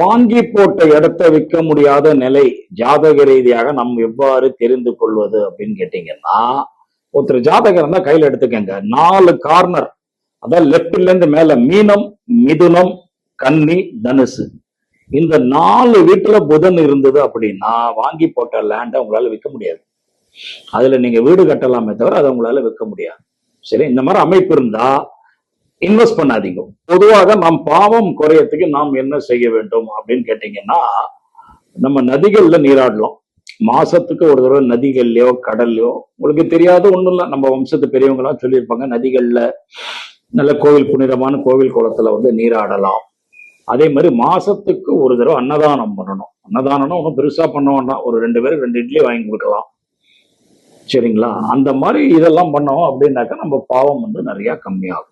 வாங்கி போட்ட இடத்த விற்க முடியாத நிலை ஜாதக ரீதியாக நாம் எவ்வாறு தெரிந்து கொள்வது அப்படின்னு கேட்டீங்கன்னா ஒருத்தர் ஜாதகம் இருந்தா கையில எடுத்துக்கங்க. நாலு கார்னர் அதான் லெப்ட்ல இருந்து மேல. மீனம் மிதுனம் கன்னி தனுசு. இந்த நாலு வீட்டுல புதன் இருந்தது அப்படின்னா வாங்கி போட்ட லேண்டை உங்களால விற்க முடியாது. அதுல நீங்க வீடு கட்டலாமே தவிர அதை உங்களால விற்க முடியாது. சரி இந்த மாதிரி அமைப்பு இருந்தா இன்வெஸ்ட் பண்ணாதீங்க. பொதுவாக நாம் பாவம் குறையத்துக்கு நாம் என்ன செய்ய வேண்டும் அப்படின்னு கேட்டீங்கன்னா நம்ம நதிகள்ல நீராடலாம். மாசத்துக்கு ஒரு தடவை நதிகள்லயோ கடல்லையோ உங்களுக்கு தெரியாத ஒண்ணும் இல்லை. நம்ம வம்சத்து பெரியவங்களாம் சொல்லியிருப்பாங்க நதிகள்ல நல்ல கோவில் புனிதமான கோவில் குளத்துல வந்து நீராடலாம். அதே மாதிரி மாசத்துக்கு ஒரு தடவை அன்னதானம் பண்ணணும். அன்னதானம்னா ஒன்றும் பெருசா பண்ண வேண்டாம். ஒரு ரெண்டு பேரும் ரெண்டு இட்லி வாங்கி கொடுக்கலாம். சரிங்களா? அந்த மாதிரி இதெல்லாம் பண்ணோம் அப்படின்னாக்கா நம்ம பாவம் வந்து நிறைய கம்மியாகும்.